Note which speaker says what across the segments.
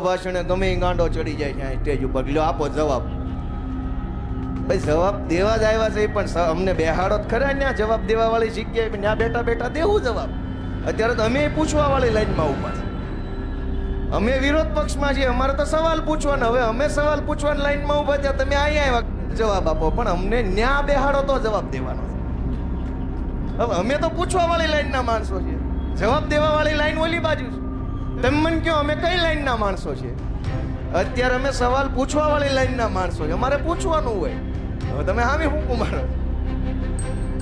Speaker 1: મોડું ભાષણે ગમે ગાંડો ચડી જાય છે સ્ટેજ ઉપર. લ્યો, આપો જવાબ. ભાઈ, જવાબ દેવા જ આવ્યા છે પણ અમને બેહાડો જ ખરા ત્યાં જવાબ દેવા વાળી જગ્યાએ ત્યાં બેઠા બેઠા દેવું જવાબ. અત્યારે તો અમે પૂછવા વાળી લાઈનમાં ઊભા છે. અમે વિરોધ પક્ષમાં છીએ, અમારે તો સવાલ પૂછવાનો, હવે અમે સવાલ પૂછવાની લાઈનમાં ઊભા ત્યાં તમે અહીંયા આવ્યા જવાબ આપો, પણ અમને ન્યા બેહાડો તો જવાબ દેવાનો હવે અમે તો પૂછવા વાળી લાઈનના માણસો છીએ. જવાબ દેવા વાળી લાઈન ઓલી બાજુ છે. તમે મને કહો, અમે કઈ લાઈનના માણસો છીએ? અત્યારે અમે સવાલ પૂછવા વાળી લાઈનના માણસો છીએ. અમારે પૂછવાનું હોય. હવે તમે હામી હું મારો.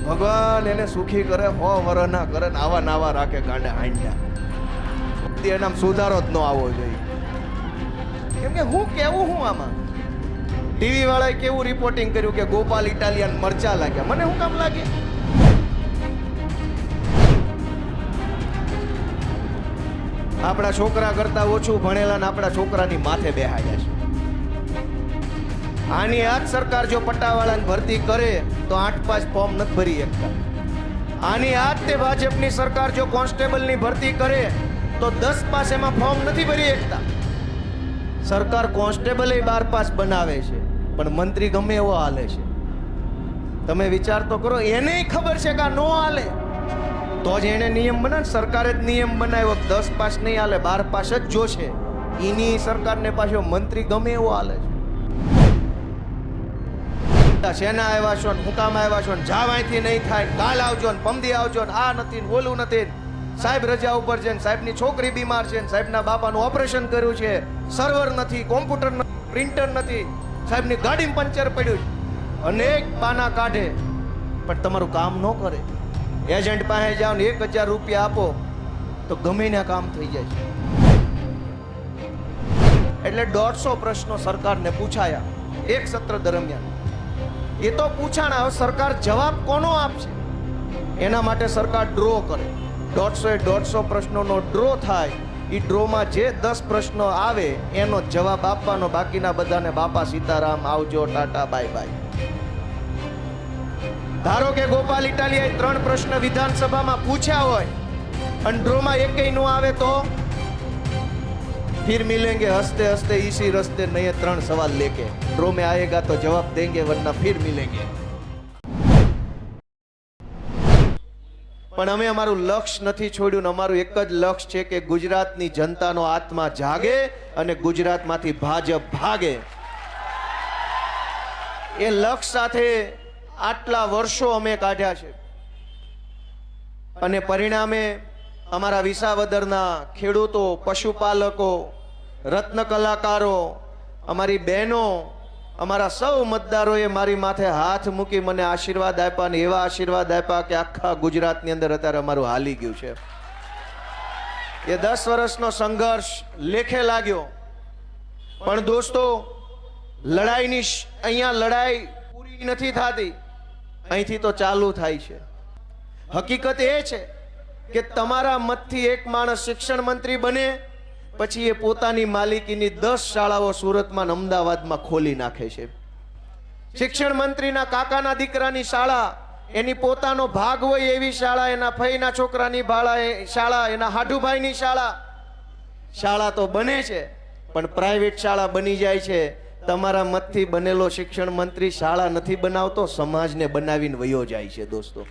Speaker 1: ભગવાન એને સુખી કરે, હો વર ના કરે ને આવા નાવા રાખે ગાંડા હાંડ્યા. એનામ સુધારો જ ન આવવો જોઈએ. કેમ કે હું કેવું હું આમાં? ટીવી વાળાએ કેવું રિપોર્ટિંગ કર્યું કે ગોપાલ ઇટાલિયન મરચા લાગ્યા? મને શું કામ લાગે? આપણા છોકરા કરતા ઓછું ભણેલા આપણા છોકરાની માથે બેહાડ્યા છે. આની આજ સરકાર જો પટ્ટાવાળાને ભરતી કરે તો આઠ પાંચ ફોર્મ નથી ભરી શકતા. આની આજ તે ભાજપની સરકાર જો કોન્સ્ટેબલની ભરતી કરે તો દસ પાસ એમાં ફોર્મ નથી ભરી શકતા. સરકાર કોન્સ્ટેબલે બાર પાસ બનાવે છે, પણ મંત્રી ગમે એવો હાલે છે. તમે વિચાર તો કરો, એને ખબર છે કે આ નો હાલે. તો જ એને નિયમ બનાવે સરકારે જ નિયમ બનાવ્યો દસ પાસ નહીં હાલે, બાર પાસ જ જોશે એની સરકારને પાછો મંત્રી ગમે એવો હાલે છે. શેના આવ્યા છો ને, હું કામ આવ્યા છો ને જાવ અહીંથી નહીં થાય કાલ આવજો ને પમદી આવજો ને, આ નથી ને, ઓલું નથી સાહેબ રજા ઉપર છે ને, સાહેબની છોકરી બીમાર છે ને, સાહેબના બાપાનું ઓપરેશન કર્યું છે. સર્વર નથી, કોમ્પ્યુટર નથી પ્રિન્ટર નથી. સાહેબની ગાડીમાં પંચર પડ્યું છે. અનેક પાના કાઢે, પણ તમારું કામ ન કરે. એજન્ટ પાસે જાઓ ને એક હજાર રૂપિયા આપો, તો ગમે ને કામ થઈ જાય છે. એટલે દોઢસો પ્રશ્નો સરકારને પૂછાયા એક સત્ર દરમિયાન. એ તો પૂછાણા, હવે સરકાર જવાબ કોનો આપશે? એના માટે સરકાર ડ્રો કરે. દોઢસો એ દોઢસો પ્રશ્નોનો ડ્રો થાય. એ ડ્રોમાં જે દસ પ્રશ્નો આવે, એનો જવાબ આપવાનો. બાકીના બધાને બાપા સીતારામ, આવજો, ટાટા, બાય બાય. ધારો કે ગોપાલ ઇટાલિયાએ ત્રણ પ્રશ્ન વિધાનસભામાં પૂછ્યા હોય અને ડ્રોમાં એકેય નો આવે તો? ફિર મિલેંગે હસતે હસતે ઈસી રસ્તે નહીં ત્રણ સવાલ લેકે. ડ્રોમે આયેગા તો જવાબ દેંગે વરના ફિર મિલેંગે. પણ અમે અમારું લક્ષ્ય નથી છોડ્યું અમારું એક જ લક્ષ્ય છે કે ગુજરાતની જનતાનો આત્મા જાગે અને ગુજરાતમાંથી ભાજપ ભાગે. એ લક્ષ્ય સાથે આટલા વર્ષો અમે કાઢ્યા છે. અને પરિણામે અમારા વિસાવદરના ખેડૂતો, પશુપાલકો, રત્ન કલાકારો, અમારી બહેનો, અમારા સૌ મતદારોએ મારી માથે હાથ મૂકી મને આશીર્વાદ આપ્યા અને એવા આશીર્વાદ આપ્યા કે આખા ગુજરાતની અંદર અત્યારે અમારું હાલી ગયું છે. એ દસ વર્ષનો સંઘર્ષ લેખે લાગ્યો. પણ દોસ્તો, લડાઈની અહીંયા લડાઈ પૂરી નથી થતી. અહીંથી તો ચાલુ થાય છે. હકીકત એ છે કે તમારા મતથી એક માણસ શિક્ષણ મંત્રી બને, પછી એ પોતાની માલિકીની દસ શાળાઓ સુરતમાં અમદાવાદમાં ખોલી નાખે છે. શિક્ષણ મંત્રીના કાકાના દીકરાની શાળા, એની પોતાનો ભાગ હોય એવી શાળા, એના ફઈના છોકરાની ભાળા શાળા, એના હાડુભાઈની શાળા. શાળા તો બને છે, પણ પ્રાઇવેટ શાળા બની જાય છે. તમારા મતથી બનેલો શિક્ષણ મંત્રી શાળા નથી બનાવતો, સમાજને બનાવીને વયો જાય છે દોસ્તો.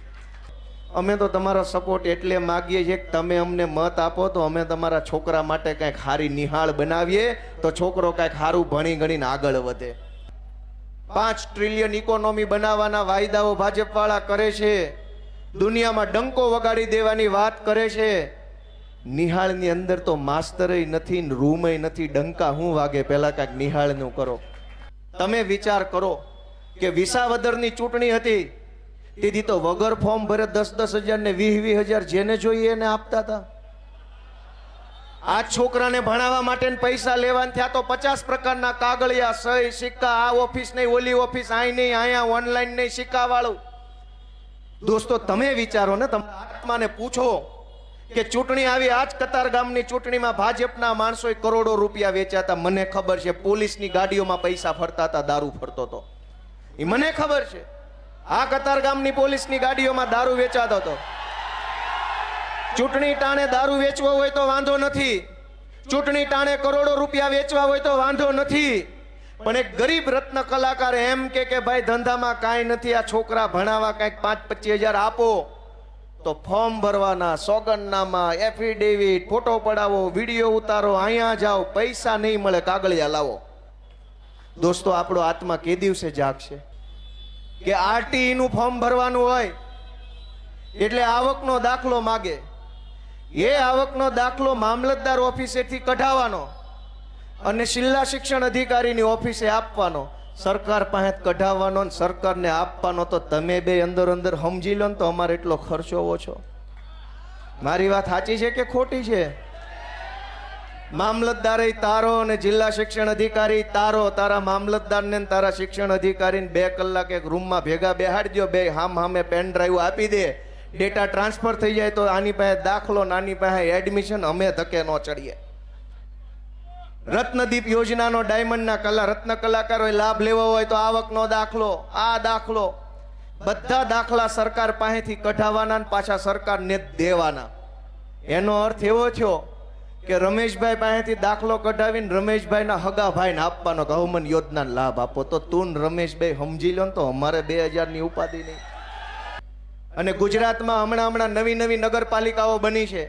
Speaker 1: અમે તો તમારો સપોર્ટ એટલે માગીએ છીએ કે તમે અમને મત આપો તો અમે તમારા છોકરા માટે કંઈક સારી નિહાળ બનાવીએ તો છોકરો કંઈક સારું ભણી ગણીને આગળ વધે. પાંચ ટ્રિલિયન ઇકોનોમી બનાવવાના વાયદાઓ ભાજપવાળા કરે છે. દુનિયામાં ડંકો વગાડી દેવાની વાત કરે છે. નિહાળની અંદર તો માસ્તરય નથી રૂમય નથી, ડંકા હું વાગે પહેલાં કાંઈક નિહાળનું કરો. તમે વિચાર કરો કે વિસાવદરની ચૂંટણી હતી તેથી તો વગર ફોર્મ ભરે દસ દસ હજાર ને વીસ વીસ હજાર જેને જોઈએ એને આપતા હતા. આ છોકરાને ભણાવવા માટે પૈસા લેવાના થયા તો પચાસ પ્રકારના કાગળિયા, સહી, સિક્કા, આ ઓફિસ નહીં, ઓલી ઓફિસ અહીં નહીં અહીંયા ઓનલાઈન નહીં સિક્કા વાળું દોસ્તો, તમે વિચારો ને, તમે આત્માને પૂછો. કે ચૂંટણી આવી, આજ કતાર ગામની ચૂંટણીમાં ભાજપના માણસોએ કરોડો રૂપિયા વેચ્યા હતા. મને ખબર છે, પોલીસની ગાડીઓમાં પૈસા ફરતા હતા, દારૂ ફરતો હતો. એ મને ખબર છે. આ કતાર ગામની પોલીસની ગાડીઓમાં દારૂ વેચાતો હતો. ચૂંટણી ટાણે દારૂ વેચવો હોય તો વાંધો નથી. ચૂંટણી ટાણે કરોડો રૂપિયા વેચવા હોય તો વાંધો નથી. પણ એક ગરીબ રત્ન કલાકાર એમ કે કે, ભાઈ, ધંધામાં કાંઈ નથી, આ છોકરા ભણાવવા કાંઈક પાંચ પચીસ હજાર આપો. તો ફોર્મ ભરવાના સોગંદનામા એફિડેવિટ ફોટો પડાવો વીડિયો ઉતારો, અહીંયા જાઓ, પૈસા નહીં મળે, કાગળિયા લાવો. દોસ્તો, આપણો આત્મા કે દિવસે જાગશે? કે આરટીઈનું ફોર્મ ભરવાનું હોય, એટલે આવકનો દાખલો માગે. એ આવકનો દાખલો મામલતદાર ઓફિસેથી કઢાવવાનો અને જિલ્લા શિક્ષણ અધિકારીની ઓફિસે આપવાનો. સરકાર પાસે કઢાવવાનો ને સરકારને આપવાનો તો તમે બે અંદર અંદર સમજી લો તો અમારે એટલો ખર્ચો ઓછો. મારી વાત સાચી છે કે ખોટી છે? મામલતદારે તારો અને જિલ્લા શિક્ષણ અધિકારી તારો, તારા મામલતદારને તારા શિક્ષણ અધિકારીને બે કલાક એક રૂમમાં ભેગા બેહાડજો, બે હામ હામે પેન ડ્રાઈવ આપી દે. ડેટા ટ્રાન્સફર થઈ જાય તો આની પાસે દાખલો ને આની પાસે એડમિશન અમે ધકે ન ચડીએ. રત્નદીપ યોજનાનો ડાયમંડના કલા, રત્ન કલાકારોએ લાભ લેવો હોય તો આવકનો દાખલો, આ દાખલો બધા દાખલા સરકાર પાસેથી કઢાવવાના ને પાછા સરકારને દેવાના. એનો અર્થ એવો થયો કે રમેશભાઈ પાસેથી દાખલો કઢાવીને રમેશભાઈના હગાભાઈને આપવાનો કે હવમન યોજનાનો લાભ આપો. તો તું રમેશભાઈ સમજી લો તો અમારે બે હજારની ઉપાધિ નહીં. અને ગુજરાતમાં હમણાં હમણાં નવી નવી નગરપાલિકાઓ બની છે.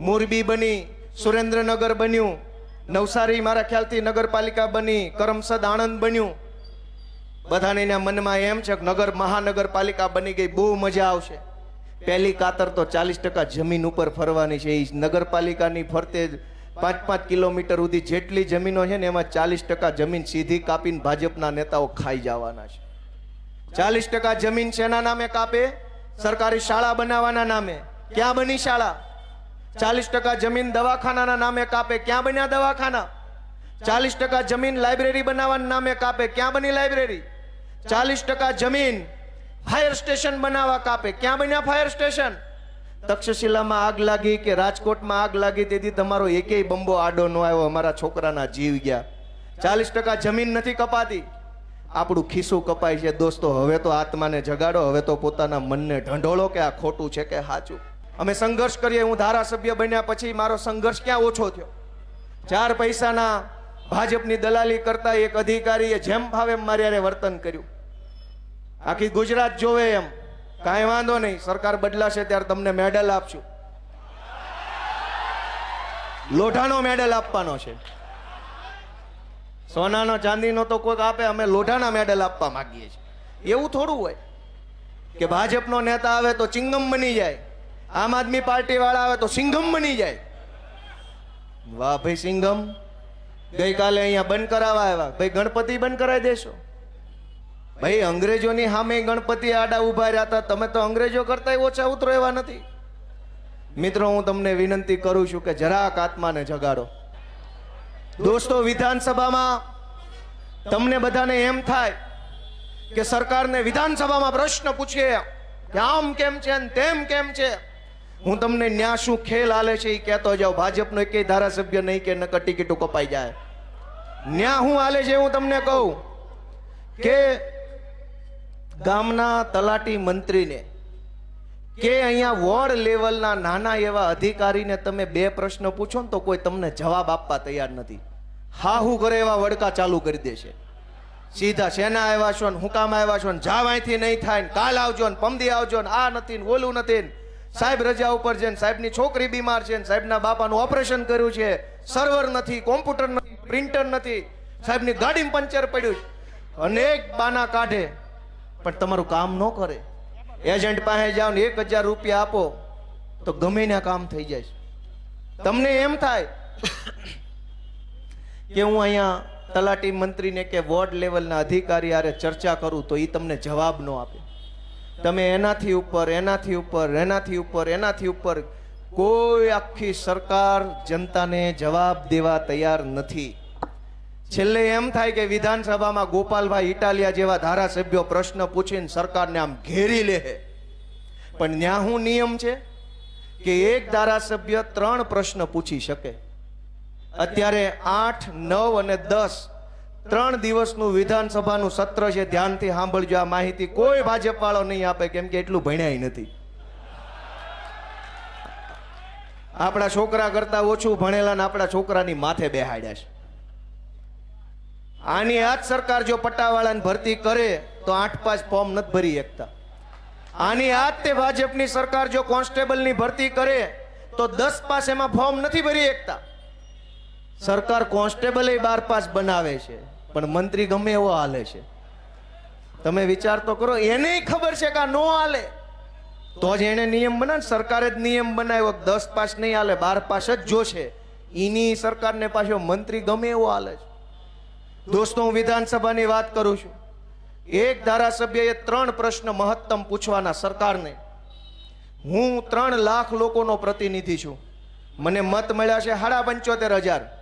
Speaker 1: મોરબી બની, સુરેન્દ્રનગર બન્યું નવસારી મારા ખ્યાલથી નગરપાલિકા બની, કરમસદ આણંદ બન્યું. બધાને એના મનમાં એમ છે કે નગર મહાનગરપાલિકા બની ગઈ, બહુ મજા આવશે. પહેલી કાતર તો ચાલીસ ટકા જમીન ઉપર ફરવાની છે એ નગરપાલિકાની ફરતે જ પાંચ પાંચ કિલોમીટર સુધી જેટલી જમીનો છે ને એમાં ચાલીસ ટકા જમીન સીધી કાપીને ભાજપના નેતાઓ ખાઈ જવાના છે. ચાલીસ ટકા જમીન શેના નામે કાપે? સરકારી શાળા બનાવવાના નામે. ક્યાં બની શાળા? ચાલીસ ટકા જમીન દવાખાનાના નામે કાપે. ક્યાં બન્યા દવાખાના? ચાલીસ ટકા જમીન લાઇબ્રેરી બનાવવાના નામે કાપે. ક્યાં બની લાઇબ્રેરી? ચાલીસ ટકા જમીન ફાયર સ્ટેશન બનાવવા કાપે. ક્યાં બન્યા ફાયર સ્ટેશન? તક્ષશિલામાં આગ લાગી કે રાજકોટમાં આગ લાગી તેથી તમારો એકેય બંબો આડો ન આવ્યો. અમારા છોકરાના જીવ ગયા. ચાલીસ ટકા જમીન નથી કપાતી. આપણું ખિસ્સું કપાય છે. દોસ્તો, હવે તો આત્માને જગાડો. હવે તો પોતાના મનને ઢંઢોળો કે આ ખોટું છે કે સાચું? અમે સંઘર્ષ કરીએ, હું ધારાસભ્ય બન્યા પછી મારો સંઘર્ષ ક્યાં ઓછો થયો? ચાર પૈસાના ભાજપની દલાલી કરતા એક અધિકારીએ જેમ ભાવે એમ મારી વર્તન કર્યું. આખી ગુજરાત જોવે એમ. કાંઈ વાંધો નહીં, સરકાર બદલાશે ત્યારે તમને મેડલ આપશું. લોઢાનો મેડલ આપવાનો છે. સોનાનો ચાંદીનો તો કોઈક આપે, અમે લોઢાના મેડલ આપવા માંગીએ છીએ. એવું થોડું હોય કે ભાજપનો નેતા આવે તો ચિંગમ બની જાય. આમ આદમી પાર્ટી વાળા આવે તો સિંઘમ બની જાય. વાહ ભાઈ સિંઘમ. ગઈકાલે અહીંયા બંધ કરાવવા આવ્યા. ભાઈ ગણપતિ બંધ કરાવી દેશો. ભાઈ અંગ્રેજોની સામે ગણપતિ આડા ઊભા રહ્યા હતા. તમે તો અંગ્રેજો કરતા ઓછા ઉતરો એવા નથી. મિત્રો, હું તમને વિનંતી કરું છું કે જરાક આત્માને જગાડો. દોસ્તો, વિધાનસભામાં તમને બધાને એમ થાય કે સરકારને વિધાનસભામાં પ્રશ્ન પૂછીએ. કે આમ કેમ છે તેમ કેમ છે? હું તમને ન્યા શું ખેલ હાલે છે એ કહેતો જાઉં. ભાજપનો એકેય ધારાસભ્ય નહીં કે નકર ટિકિટો કપાઈ જાય. ન્યા હું હાલે છે હું તમને કહું કે ગામના તલાટી મંત્રીને કે અહીંયા વોર્ડ લેવલના નાના એવા અધિકારીને તમે બે પ્રશ્ન પૂછો ને તો કોઈ તમને જવાબ આપવા તૈયાર નથી. હા, હું કરે એવા વડકા ચાલુ કરી દેશે સીધા શેના આવ્યા છો ને હું આવ્યા છો ને જાવ અહીંથી નહીં થાય ને કાલ આવજો ને પમદી આવજો ને આ નથી ને ઓલું નથી ને સાહેબ રજા ઉપર છે સાહેબની છોકરી બીમાર છે સાહેબના બાપાનું ઓપરેશન કર્યું છે. સર્વર નથી, કોમ્પ્યુટર નથી, પ્રિન્ટર નથી. સાહેબની ગાડીમાં પંચર પડ્યું છે. અનેક બાના કાઢે. પણ તમારું કામ ન કરે. એજન્ટ પાસે જાઓ ને એક હજાર રૂપિયા આપો, તો ગમે ને કામ થઈ જાય તમને એમ થાય કે હું અહીંયા તલાટી મંત્રીને કે વોર્ડ લેવલના અધિકારી આરે ચર્ચા કરું તો એ તમને જવાબ ન આપે. તમે એનાથી ઉપર એનાથી ઉપર એનાથી ઉપર એનાથી ઉપર કોઈ આખી સરકાર જનતાને જવાબ દેવા તૈયાર નથી. છેલ્લે એમ થાય કે વિધાનસભામાં ગોપાલભાઈ ઇટાલિયા જેવા ધારાસભ્યો પ્રશ્ન પૂછીને સરકારને આમ ઘેરી લે પણ ન્યા હું નિયમ છે કે એક ધારાસભ્ય ત્રણ પ્રશ્ન પૂછી શકે. અત્યારે આઠ, નવ અને દસ ત્રણ દિવસનું વિધાનસભાનું સત્ર છે, ધ્યાનથી સાંભળજો, આ માહિતી કોઈ ભાજપ વાળો નહીં આપે, કેમ કે એટલું ભણ્યાય નથી. આપણા છોકરા કરતા ઓછું ભણેલા ને આપણા છોકરાની માથે બેહાડ્યા છે. આની આ જ સરકાર જો પટ્ટાવાળાને ભરતી કરે, તો આઠ પાંચ ફોર્મ નથી ભરી શકતા. આની આ તે ભાજપની સરકાર જો કોન્સ્ટેબલની ભરતી કરે, તો દસ પાસ એમાં ફોર્મ નથી ભરી શકતા. સરકાર કોન્સ્ટેબલ બાર પાસ બનાવે છે. પણ મંત્રી ગમે એવો હાલે છે. તમે વિચાર તો કરો એને ખબર છે કે આ નો હાલે. તો જ એને નિયમ બનાવે સરકારે જ નિયમ બનાવ્યો દસ પાસ નહીં હાલે, બાર પાસ જ જોશે એની સરકારને પાછો મંત્રી ગમે એવો હાલે છે. દોસ્તો, હું વિધાનસભાની વાત કરું છું. એક ધારાસભ્યએ ત્રણ પ્રશ્ન મહત્તમ પૂછવાના સરકારને. હું ત્રણ લાખ લોકોનો પ્રતિનિધિ છું. મને મત મળ્યા છે સાડા પંચોતેર હજાર.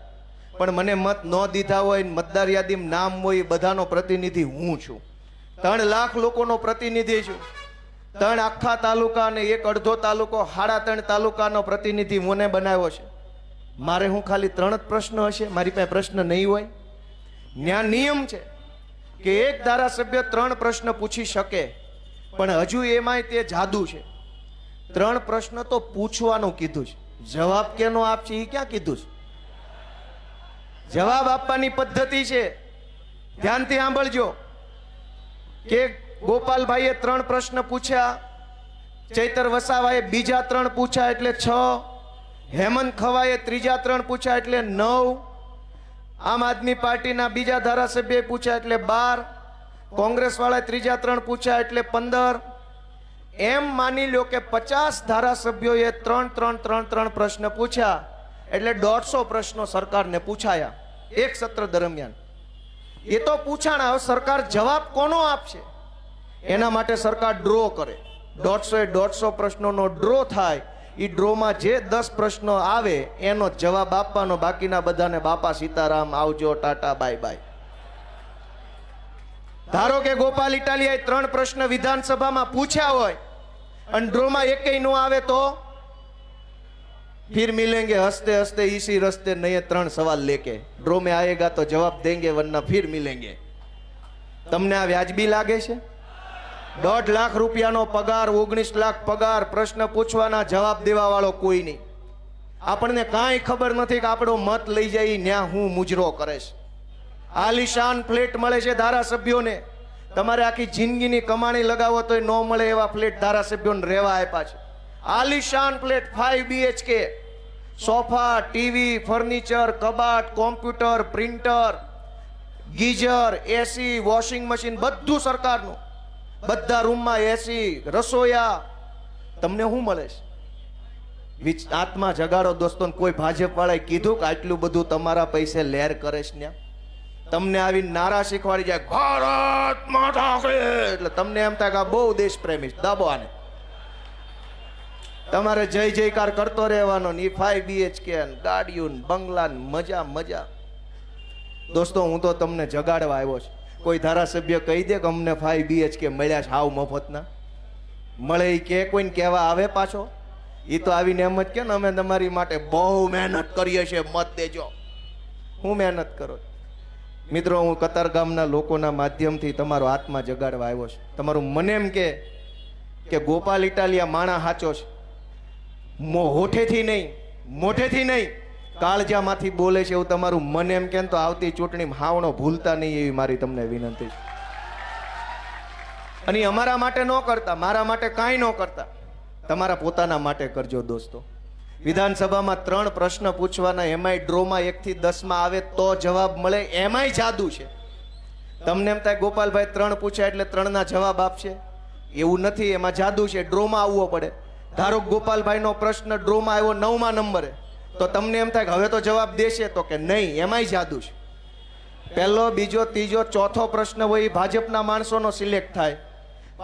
Speaker 1: પણ મને મત ન દીધા હોય, મતદાર યાદીમાં નામ હોય બધાનો પ્રતિનિધિ હું છું. ત્રણ લાખ લોકોનો પ્રતિનિધિ છું. ત્રણ આખા તાલુકા અને એક અડધો તાલુકો, હાડા ત્રણ તાલુકાનો પ્રતિનિધિ મને બનાવ્યો છે. મારે હું ખાલી ત્રણ જ પ્રશ્ન હશે, મારી પાસે પ્રશ્ન નહીં હોય. ન્યા નિયમ છે કે એક ધારાસભ્ય ત્રણ પ્રશ્ન પૂછી શકે, પણ હજુ એમાંય તે જાદુ છે. ત્રણ પ્રશ્ન તો પૂછવાનું કીધું છે. જવાબ કેનો આપશે એ ક્યાં કીધું છે? જવાબ આપવાની પદ્ધતિ છે. ધ્યાનથી સાંભળજો. કે ગોપાલભાઈએ ત્રણ પ્રશ્ન પૂછ્યા, ચૈતર વસાવાએ બીજા ત્રણ પૂછ્યા એટલે છ, હેમંત ખવાએ ત્રીજા ત્રણ પૂછ્યા એટલે નવ, આમ આદમી પાર્ટીના બીજા ધારાસભ્યએ પૂછ્યા એટલે બાર કોંગ્રેસ વાળાએ ત્રીજા ત્રણ પૂછ્યા એટલે પંદર. એમ માની લ્યો કે પચાસ ધારાસભ્યોએ ત્રણ ત્રણ ત્રણ ત્રણ પ્રશ્ન પૂછ્યા, એટલે દોઢસો પ્રશ્નો સરકારને પૂછાયા. એક સત્ર દરમિયાન. એ તો પૂછાણા, હવે સરકાર જવાબ કોનો આપશે? એના માટે સરકાર ડ્રો કરે. દોઢસો એ દોઢસો પ્રશ્નોનો ડ્રો થાય. એ ડ્રોમાં જે દસ પ્રશ્નો આવે, એનો જવાબ આપવાનો. બાકીના બધાને બાપા સીતારામ, આવજો, ટાટા, બાય બાય. ધારો કે ગોપાલ ઇટાલિયાએ ત્રણ પ્રશ્ન વિધાનસભામાં પૂછ્યા હોય, અને ડ્રોમાં એકેય ન આવે તો? फिर मिलेंगे हंसते हंसते इसी रस्ते नए ત્રણ સવાલ લેકે ડ્રો में आएगा तो जवाब देंगे वरना फिर मिलेंगे તમને આ વ્યાજબી લાગે છે દોઢ લાખ રૂપિયાનો પગાર ઓગણીસ લાખ પગાર પ્રશ્ન પૂછવાના જવાબ દેવા વાળો કોઈ નહીં આપણને કાંઈ ખબર નથી કે આપણો મત લઈ જાય ન્યા હું મુજરો કરે છે આલિશાન ફ્લેટ મળે છે ધારાસભ્યોને તમારે આખી જિંદગીની કમાણી લગાવો તો ન મળે એવા ફ્લેટ ધારાસભ્યોને રહેવા આપ્યા છે આલિશાન flat five BHK sofa, TV, furniture, કબાટ, computer, printer, geyser, AC, washing machine બધું સરકારનું. બધા રૂમમાં એસી, રસોયા. તમને શું મળે છે? આત્મા જગાડો દોસ્તો કોઈ ભાજપવાળાએ કીધું કે આટલું બધું તમારા પૈસે લેર કરે છે ને તમને આવી નારા શીખવાડી જાય, ભારત માતા એટલે તમને એમ થાય કે બહુ દેશ પ્રેમી. દાબો આને. તમારે જય જયકાર કરતો રહેવાનો ને ફાઈવ બીએચકે ગાડીઓ બંગલાન બંગલા મજા મજા. દોસ્તો, હું તો તમને જગાડવા આવ્યો છું. કોઈ ધારાસભ્ય કહી દે કે અમને ફાઈવ બીએચકે મળ્યા છે હાવ મફતના. મળે એ કે, કોઈને કહેવા આવે પાછો? એ તો આવીને એમ જ કે ને, અમે તમારી માટે બહુ મહેનત કરીએ છીએ, મત દેજો. હું મહેનત કરો? મિત્રો, હું કતાર ગામના લોકોના માધ્યમથી તમારો આત્મા જગાડવા આવ્યો છું. તમારું મને એમ કે ગોપાલ ઇટાલિયા માણા સાચો છે. હોઠેથી નહીં, મોઢેથી નહીં. કાળજામાંથી બોલે છે એવું તમારું મન એમ કેમ તો આવતી ચૂંટણી હાવણો ભૂલતા નહીં એવી મારી તમને વિનંતી છે. અને અમારા માટે ન કરતા, મારા માટે કાંઈ ન કરતા. તમારા પોતાના માટે કરજો દોસ્તો. વિધાનસભામાં ત્રણ પ્રશ્ન પૂછવાના, એમાંય ડ્રોમાં એકથી દસમાં આવે તો જવાબ મળે, એમાંય જાદુ છે. તમને એમ થાય ગોપાલભાઈ ત્રણ પૂછ્યા એટલે ત્રણના જવાબ આપશે? એવું નથી, એમાં જાદુ છે, ડ્રોમાં આવવો પડે. ધારો ગોપાલભાઈનો પ્રશ્ન ડ્રોમાં આવ્યો નવમા નંબરે, તો તમને એમ થાય કે હવે તો જવાબ દેશે તો કે નહીં, એમાંય જાદુ છે. પહેલો, બીજો, ત્રીજો, ચોથો પ્રશ્ન હોય એ ભાજપના માણસોનો સિલેક્ટ થાય.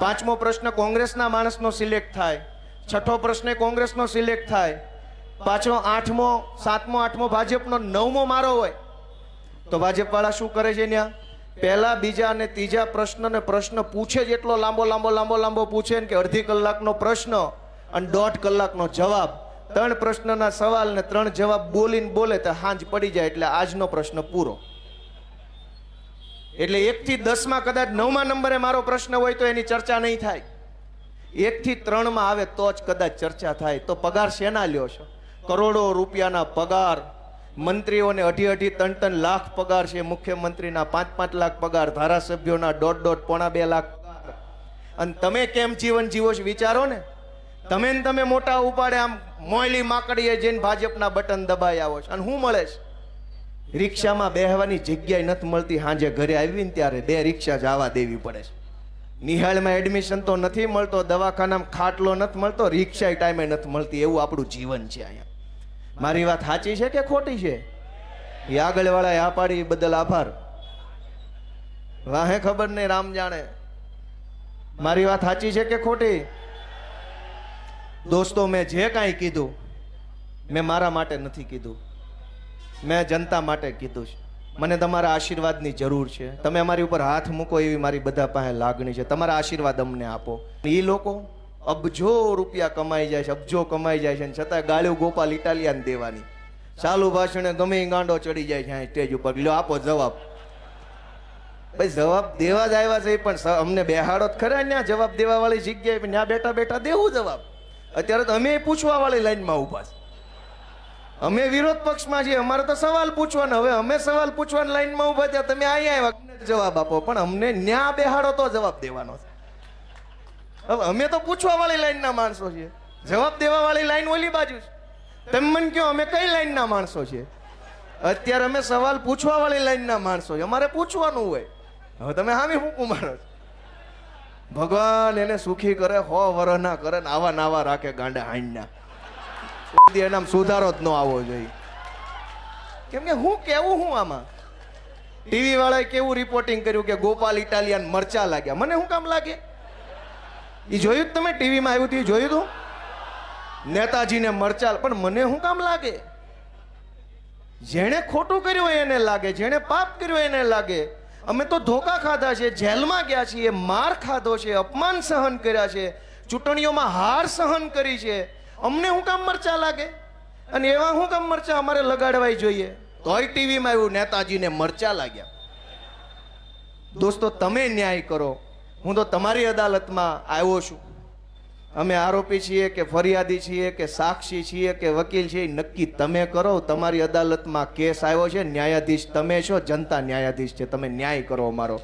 Speaker 1: પાંચમો પ્રશ્ન કોંગ્રેસના માણસનો સિલેક્ટ થાય. છઠ્ઠો પ્રશ્ન કોંગ્રેસનો સિલેક્ટ થાય. પાછો આઠમો, સાતમો, આઠમો ભાજપનો નવમો મારો હોય, તો ભાજપવાળા શું કરે છે ત્યાં પહેલા, બીજા અને ત્રીજા પ્રશ્નને પ્રશ્ન પૂછે જ એટલો લાંબો લાંબો લાંબો લાંબો પૂછે ને કે અડધી કલાકનો પ્રશ્ન અને દોઢ કલાકનો જવાબ. ત્રણ પ્રશ્નના સવાલ ને ત્રણ જવાબ બોલીને બોલે તો હાંજ પડી જાય એટલે આજનો પ્રશ્ન પૂરો. એટલે એકથી દસમાં કદાચ નવમા નંબરે મારો પ્રશ્ન હોય તો એની ચર્ચા નહીં થાય. એકથી ત્રણમાં આવે તો જ કદાચ ચર્ચા થાય. તો પગાર શેના લ્યો છો? કરોડો રૂપિયાના પગાર. મંત્રીઓને અઢી અઢી ત્રણ ત્રણ લાખ પગાર છે. મુખ્યમંત્રીના પાંચ પાંચ લાખ પગાર. ધારાસભ્યોના દોઢ દોઢ પોણા બે લાખ અને તમે કેમ જીવન જીવો છો વિચારો ને? તમે ને તમે મોટા ઉપાડે આમ મોયલી માકડીએ જઈને ભાજપના બટન દબાઈ આવો છો. અને શું મળે છે? રિક્ષામાં બેહવાની જગ્યાએ નથી મળતી. સાંજે ઘરે આવીને ત્યારે બે રિક્ષા જવા દેવી પડે છે. નિહાળમાં એડમિશન તો નથી મળતો, દવાખાનામાં ખાટલો નથી મળતો રિક્ષા ટાઈમે નથી મળતી. એવું આપણું જીવન છે અહીંયા. મારી વાત સાચી છે કે ખોટી છે? એ આગળવાળા આ પાડી બદલ આભાર. વાહે ખબર નહીં, રામ જાણે. મારી વાત સાચી છે કે ખોટી? દોસ્તો, મેં જે કાંઈ કીધું, મેં મારા માટે નથી કીધું. મેં જનતા માટે કીધું છે. મને તમારા આશીર્વાદની જરૂર છે. તમે અમારી ઉપર હાથ મૂકો એવી મારી બધા પાસે લાગણી છે. તમારા આશીર્વાદ અમને આપો. એ લોકો અબજો રૂપિયા કમાઈ જાય છે, અબજો કમાઈ જાય છે. અને છતાં ગાળ્યું ગોપાલ ઇટાલિયાને દેવાની. ચાલુ ભાષણે ગમે ગાંડો ચડી જાય છે સ્ટેજ ઉપર. લ્યો, આપો જવાબ. ભાઈ, જવાબ દેવા જ આવ્યા છે, પણ અમને બેહાડો જ ખરા. ત્યાં જવાબ દેવા વાળી જગ્યાએ ત્યાં બેઠા બેઠા દેવું જવાબ. અત્યારે તો અમે પૂછવા વાળી લાઈનમાં ઊભા છે. અમે વિરોધ પક્ષમાં છીએ, અમારે તો સવાલ પૂછવાનો, હવે અમે સવાલ પૂછવાની લાઈનમાં ઊભા ત્યાં તમે અહીંયા આવ્યા. જવાબ આપો, પણ અમને ન્યા બેહાડો તો જવાબ દેવાનો છે. હવે અમે તો પૂછવા વાળી લાઈનના માણસો છીએ. જવાબ દેવા વાળી લાઈન ઓલી બાજુ છે. તમે મને કહો, અમે કઈ લાઈનના માણસો છીએ? અત્યારે અમે સવાલ પૂછવા વાળી લાઈનના માણસો છીએ. અમારે પૂછવાનું હોય. હવે તમે હામી હું કુમારો છો. ભગવાન એને સુખી કરે, હો વરહ ના કરે ને આવા નાવા રાખે ગાંડા હાંડના. કોઈ દી એનામાં સુધારો જ ન આવવો જોઈએ. કેમ કે હું કેવું હું આમાં? ટીવી વાળાએ કેવું રિપોર્ટિંગ કર્યું કે ગોપાલ ઇટાલિયન મરચા લાગ્યા? મને શું કામ લાગે? એ જોયું જ તમે ટીવીમાં આવ્યું હતું જોયું હતું નેતાજીને મરચા પણ મને શું કામ લાગે? જેણે ખોટું કર્યું એને લાગે, જેણે પાપ કર્યું એને લાગે. અમે તો ધોકા ખાધા છે, જેલમાં ગયા છીએ, માર ખાધો છે, અપમાન સહન કર્યા છે, ચૂંટણીઓમાં હાર સહન કરી છે. અમને શું કામ મરચા લાગે? અને એવા શું કામ મરચા અમારે લગાડવાય જોઈએ? તોય ટીવીમાં એવું નેતાજીને મરચા લાગ્યા. દોસ્તો, તમે ન્યાય કરો. હું તો તમારી અદાલતમાં આવ્યો છું. અમે આરોપી છીએ કે ફરિયાદી છીએ કે સાક્ષી છીએ કે વકીલ છીએ નક્કી તમે કરો. તમારી અદાલતમાં કેસ આવ્યો છે, ન્યાયાધીશ તમે છો, જનતા ન્યાયાધીશ છે. તમે ન્યાય કરો અમારો.